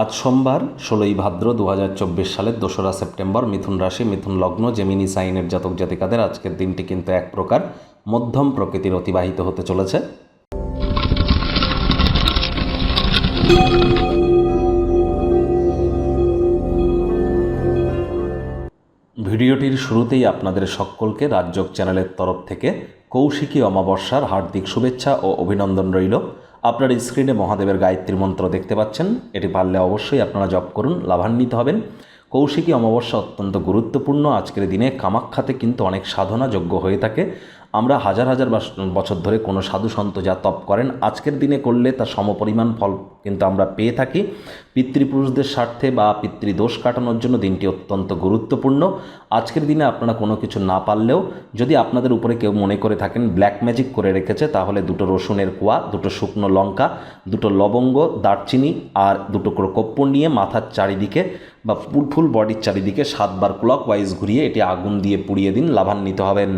আজ সোমবার, ষোলোই ভাদ্র দু হাজার চব্বিশ সালের দোসরা সেপ্টেম্বর, মিথুন রাশি, মিথুন লগ্ন, জেমিনি সাইনের জাতক জাতিকাদের আজকের দিনটি কিন্তু এক প্রকার মধ্যম প্রকৃতির অতিবাহিত হতে চলেছে। ভিডিওটির শুরুতেই আপনাদের সকলকে রাজযোগ চ্যানেলের তরফ থেকে কৌশিকী অমাবস্যার হার্দিক শুভেচ্ছা ও অভিনন্দন রইল। আপনার স্ক্রিনে মহাদেবের গায়ত্রী মন্ত্র দেখতে পাচ্ছেন। এটি পারলে অবশ্যই আপনারা জপ করুন, লাভান্বিত হবেন। কৌশিকী অমাবস্যা অত্যন্ত গুরুত্বপূর্ণ। আজকের দিনে কামাক্ষাতে কিন্তু অনেক সাধনা যোগ্য হয়ে থাকে। আমরা হাজার হাজার বছর ধরে কোনো সাধু সন্ত যা তপ করেন, আজকের দিনে করলে তার সমপরিমাণ ফল কিন্তু আমরা পেয়ে থাকি। পিতৃপুরুষদের স্বার্থে বা পিতৃদোষ কাটানোর জন্য দিনটি অত্যন্ত গুরুত্বপূর্ণ। আজকের দিনে আপনারা কোনো কিছু না পারলেও, যদি আপনাদের উপরে কেউ মনে করে থাকেন ব্ল্যাক ম্যাজিক করে রেখেছে, তাহলে দুটো রসুনের কোয়া, দুটো শুকনো লঙ্কা, দুটো লবঙ্গ, দারচিনি আর দুটো করে কর্পূর নিয়ে মাথার চারিদিকে বা ফুল বডির চারিদিকে সাতবার ক্লক ওয়াইজ ঘুরিয়ে এটি আগুন দিয়ে পুড়িয়ে দিন, লাভান্বিত হবেন।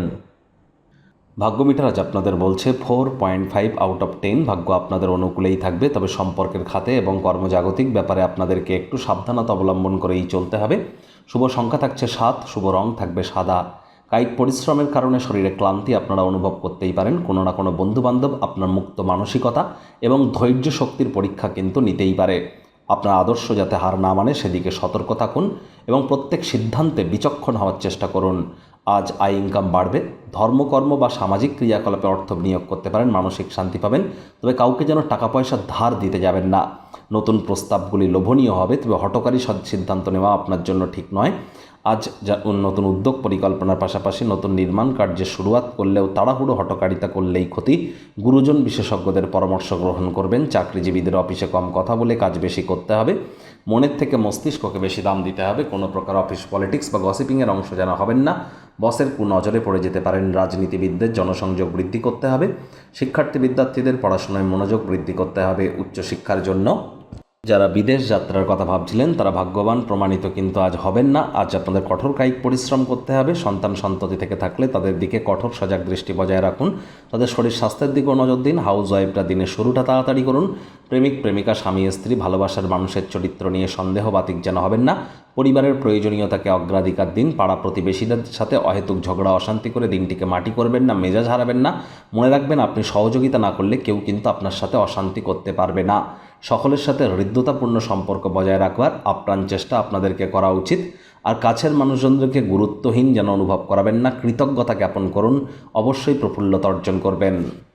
ভাগ্য মিটার আজ আপনাদের বলছে four point five out of ten. ভাগ্য আপনাদের অনুকূলেই থাকবে, তবে সম্পর্কের খাতে এবং কর্মজাগতিক ব্যাপারে আপনাদেরকে একটু সাবধানতা অবলম্বন করেই চলতে হবে। শুভ সংখ্যা থাকছে সাত, শুভ রং থাকবে সাদা। কায়িক পরিশ্রমের কারণে শরীরে ক্লান্তি আপনারা অনুভব করতেই পারেন। কোনো না কোনো বন্ধুবান্ধব আপনার মুক্ত মানসিকতা এবং ধৈর্য শক্তির পরীক্ষা কিন্তু নিতেই পারে। আপনার আদর্শ যাতে হার না মানে সেদিকে সতর্ক থাকুন এবং প্রত্যেক সিদ্ধান্তে বিচক্ষণ হওয়ার চেষ্টা করুন। আজ আয় ইনকাম বাড়বে। ধর্মকর্ম বা সামাজিক ক্রিয়াকলাপে অর্থ বিনিয়োগ করতে পারেন, মানসিক শান্তি পাবেন। তবে কাউকে যেন টাকা পয়সা ধার দিতে যাবেন না। নতুন প্রস্তাবগুলি লোভনীয় হবে, তবে হটকারী সদ সিদ্ধান্ত নেওয়া আপনার জন্য ঠিক নয়। আজ যা নতুন উদ্যোগ পরিকল্পনার পাশাপাশি নতুন নির্মাণ কার্যের শুরুয়াত করলেও তাড়াহুড়ো হটকারিতা করলেই ক্ষতি। গুরুজন বিশেষজ্ঞদের পরামর্শ গ্রহণ করবেন। চাকরিজীবীদের অফিসে কম কথা বলে কাজ বেশি করতে হবে। মনের থেকে মস্তিষ্ককে বেশি দাম দিতে হবে। কোনো প্রকার অফিস পলিটিক্স বা গসিপিংয়ের অংশ যেন হবেন না। বসের কুনজরে পড়ে যেতে পারেন। রাজনীতিবিদদের জনসংযোগ বৃদ্ধি করতে হবে। শিক্ষার্থী বিদ্যার্থীদের পড়াশোনায় মনোযোগ বৃদ্ধি করতে হবে উচ্চশিক্ষার জন্য। যারা বিদেশ যাত্রার কথা ভাবছিলেন, তারা ভাগ্যবান, প্রমাণিত কিন্তু আজ হবেন না। আজ আপনাদের কঠোর কায়িক পরিশ্রম করতে হবে। সন্তান সন্ততি থেকে থাকলে তাদের দিকে কঠোর সজাগ দৃষ্টি বজায় রাখুন। তাদের শরীর স্বাস্থ্যের দিকেও নজর দিন। হাউস ওয়াইফরা দিনের শুরুটা তাড়াতাড়ি করুন। প্রেমিক, প্রেমিকা, স্বামী, স্ত্রী, ভালোবাসার মানুষের চরিত্র নিয়ে সন্দেহ বাতিক যেন হবেন না। পরিবারের প্রয়োজনীয়তাকে অগ্রাধিকার দিন, পাড়া প্রতিবেশীদের সাথে অহেতুক ঝগড়া, অশান্তি করে দিনটিকে মাটি করবেন না, মেজাজ হারাবেন না। মনে রাখবেন, আপনি সহযোগিতা না করলে কেউ কিন্তু আপনার সাথে অশান্তি করতে পারবে না। সকলের সাথে হৃদ্যতাপূর্ণ সম্পর্ক বজায় রাখবার আপ্রাণ চেষ্টা আপনাদেরকে করা উচিত। আর কাছের মানুষজনদেরকে গুরুত্বহীন যেন অনুভব করাবেন না, কৃতজ্ঞতা জ্ঞাপন করুন, অবশ্যই প্রফুল্লতা অর্জন করবেন।